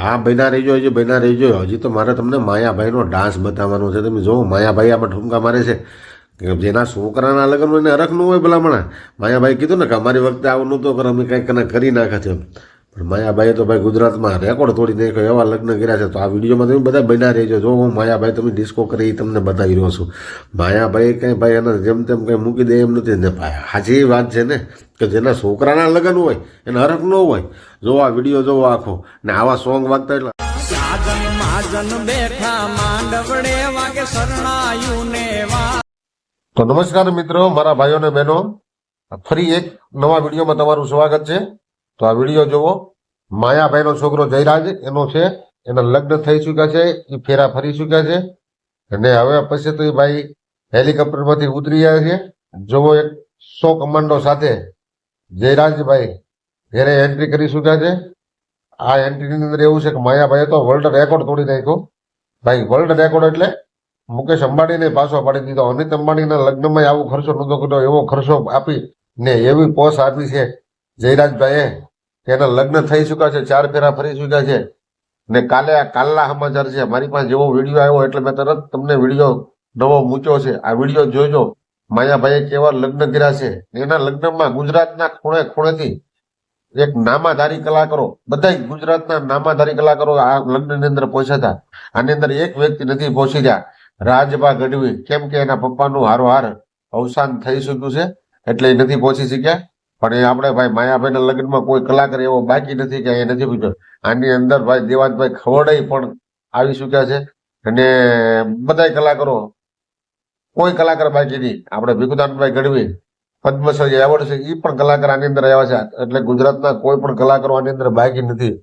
હા બન્યા રહીજો હજી બન્યા રહીજો હજી તો મારે તમને માયાભાઈનો ડાન્સ બતાવવાનો છે. તમે જુઓ માયાભાઈ આમાં ઠુમકા મારે છે. જેના છોકરાના લગ્ન હોય એને અરખનું હોય ભલામણા. માયાભાઈ કીધું ને કે અમારી વખતે આવું નહોતો કરે અમે કંઈક કરી નાખે છે. પણ માયાભાઈએ તો ભાઈ ગુજરાતમાં રેકોર્ડ તોડી નાખ્યો એવા લગ્ન કર્યા છે. તો આ વિડીયોમાં તમે બધા બન્યા રહેજો. જો હું માયાભાઈ તમે ડિસ્કો કરી તમને બતાવી રહ્યો છું. માયાભાઈ કંઈ ભાઈ એને જેમ તેમ કંઈ મૂકી દે એમ નથી. ને ભાઈ હાજી વાત છે ને કે જેના છોકરાના લગ્ન હોય એને હરખ ન હોય. જો આ વીડિયો જોવો આખો ને આવા સોંગ વાગતા એટલે તો નમસ્કાર મિત્રો મારા ભાઈઓ ને બહેનો. ફરી એક નવા વિડીયોમાં તમારું સ્વાગત છે. તો આ વીડિયો જુઓ માયાભાઈનો છોકરો જયરાજ, એનો છે. એના લગ્ન થઈ ચૂક્યા છે એ ફેરા ફરી ચૂક્યા છે. અને હવે પછી તો એ ભાઈ હેલિકોપ્ટરમાંથી ઉતરી ગયા છે. જુઓ એક સો કમાન્ડો સાથે જયરાજભાઈ ઘરે એન્ટ્રી કરી ચૂક્યા છે. આ એન્ટ્રીની અંદર એવું છે કે માયાભાઈએ તો વર્લ્ડ રેકોર્ડ તોડી નાખ્યો. ભાઈ, વર્લ્ડ રેકોર્ડ એટલે મુકેશ અંબાણીને પાછો પાડી દીધો. અનિત અંબાણીના લગ્નમાં આવો ખર્ચો નહોતો કર્યો. એવો ખર્ચો આપી ને એવી પોસ આપી છે જયરાજભાઈએ. એના લગ્ન થઈ ચુક્યા છે, ચાર ફેરા ફરી ચુક્યા છે. ને કાલે આ કાલના સમાચાર છે, મારી પાસે જેવો વીડિયો આવ્યો એટલે મેં તરત તમને વીડિયો નવો મૂક્યો છે. આ વીડિયો જોજો. માયાભાઈએ કેવા લગ્ન કર્યા છે. એના લગ્નમાં ગુજરાતના ખૂણે ખૂણેથી એક નામાધારી કલાકારો બધા ગુજરાતના નામાધારી કલાકારો આ લગ્નની અંદર પહોંચ્યા હતા. આની અંદર એક વ્યક્તિ નથી પહોંચી રહ્યા. રાજભા ગઢવી, કેમ કે એના પપ્પાનું હારોહાર અવસાન થઈ ચૂક્યું છે, એટલે એ નથી પહોંચી શક્યા. પણ એ આપણે ભાઈ માયાભાઈના લગ્નમાં કોઈ કલાકાર એવો બાકી નથી કે એ નથી પૂછ્યો. આની અંદર ભાઈ દેવાંતભાઈ ખવડાઈ પણ આવી ચૂક્યા છે અને બધા કલાકારો કોઈ કલાકાર બાકી નહીં. આપણે ભીખુદાનભાઈ ગઢવી, પદ્મશ્રી એવોર્ડ એ પણ કલાકાર આની અંદર આવ્યા છે. એટલે ગુજરાતના કોઈ પણ કલાકારો આની અંદર બાકી નથી.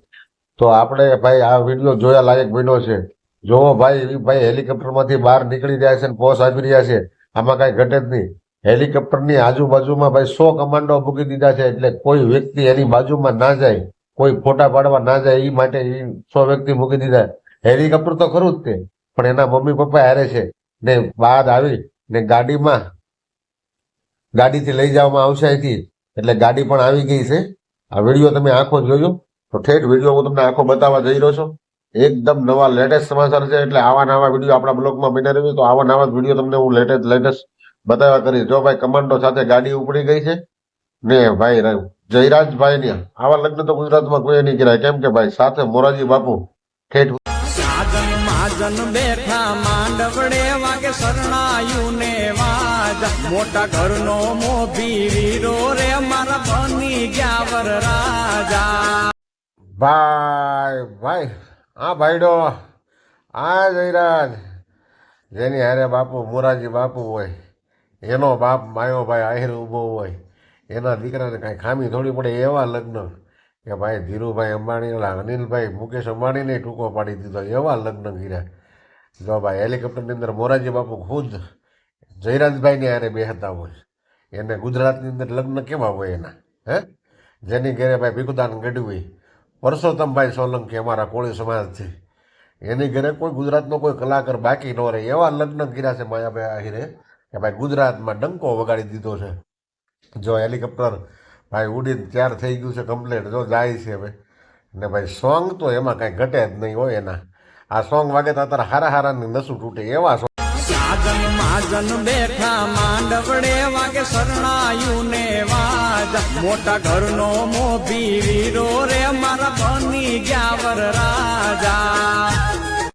તો આપણે ભાઈ આ વીડિયો જોયા લાયક બન્યો છે. જોવો ભાઈ ભાઈ હેલિકોપ્ટરમાંથી બહાર નીકળી રહ્યા છે ને પોસ આવી રહ્યા છે, આમાં કાંઈ ઘટે જ નહીં. હેલિકોપ્ટરની આજુબાજુમાં ભાઈ સો કમાન્ડો મૂકી દીધા છે એટલે કોઈ વ્યક્તિ એની બાજુમાં ના જાય, કોઈ ફોટા પાડવા ના જાય એ માટે એ સો વ્યક્તિ મૂકી દીધા. હેલિકોપ્ટર તો ખરું જ તે, પણ એના મમ્મી પપ્પા હારે છે. ને બહાર આવી, ને ગાડીમાં, ગાડીથી લઈ જવામાં આવશે અહીંથી, એટલે ગાડી પણ આવી ગઈ છે. આ વીડિયો તમે આખો જોયો, તો ઠેઠ વીડિયો હું તમને આખો બતાવવા જઈ રહ્યો છું. એકદમ નવા લેટેસ્ટ સમાચાર છે, એટલે આવા નવા વીડિયો આપણા બ્લોગમાં બની રહ્યું તો આવા નવા વીડિયો તમને હું લેટેસ્ટ લેટેસ્ટ બતાવ્યા કરી જો ભાઈ કમાન્ડો સાથે ગાડી ઉપડી ગઈ છે ને ભાઈ જયરાજભાઈ ને આવા લગ્ન તો ગુજરાતમાં કોઈ નહીં કરાય. કેમ કે ભાઈ સાથે મોરારજી બાપુ ઠેઠ સાજન માજન બેઠા માંડવડે વાગે શરણાયું ને વાજા. મોટા ઘરનો મોભી વીરો રે મારા બની ગયા વર રાજા. ભાઈ ભાઈ આ ભાઈડો આ જયરાજ જેની હારે બાપુ મોરારજી બાપુ હોય. એનો બાપ માયો ભાઈ આહિર ઊભો હોય, એના દીકરાને કાંઈ ખામી થોડી પડે એવા લગ્ન કે ભાઈ ધીરુભાઈ અંબાણી અનિલભાઈ મુકેશ અંબાણીને ટૂંકો પાડી દીધો એવા લગ્ન કર્યા. જો ભાઈ હેલિકોપ્ટરની અંદર મોરારજી બાપુ ખુદ જયરાજભાઈને હારે બેહતા હોય, એને ગુજરાતની અંદર લગ્ન કેવા હોય એના, હે? જેની ઘરે ભાઈ ભીખુદાન ગઢવી, પરસોત્તમભાઈ સોલંકી અમારા કોળી સમાજથી. એની ઘરે કોઈ ગુજરાતનો કોઈ કલાકાર બાકી ન રહે એવા લગ્ન કર્યા છે માયાભાઈ આહિરે. કે ભાઈ ગુજરાતમાં ડંકો વગાડી દીધો છે. જો હેલિકોપ્ટર ભાઈ ઉડીને તૈયાર થઈ ગયું છે કમ્પ્લેટ જો જાય છે હવે. ને ભાઈ સોંગ તો એમાં કાંઈ ઘટે જ નહીં હોય એના. આ સોંગ વાગે તો અત્યારે હારા હારાની નસું તૂટે એવા સોંગ સાજન માજન બેઠા માંડવડે વાગે શરણાયું ને વાજ. મોટા ઘરનો મોભી વીરો રે, મારા બની ગયા વર રાજા.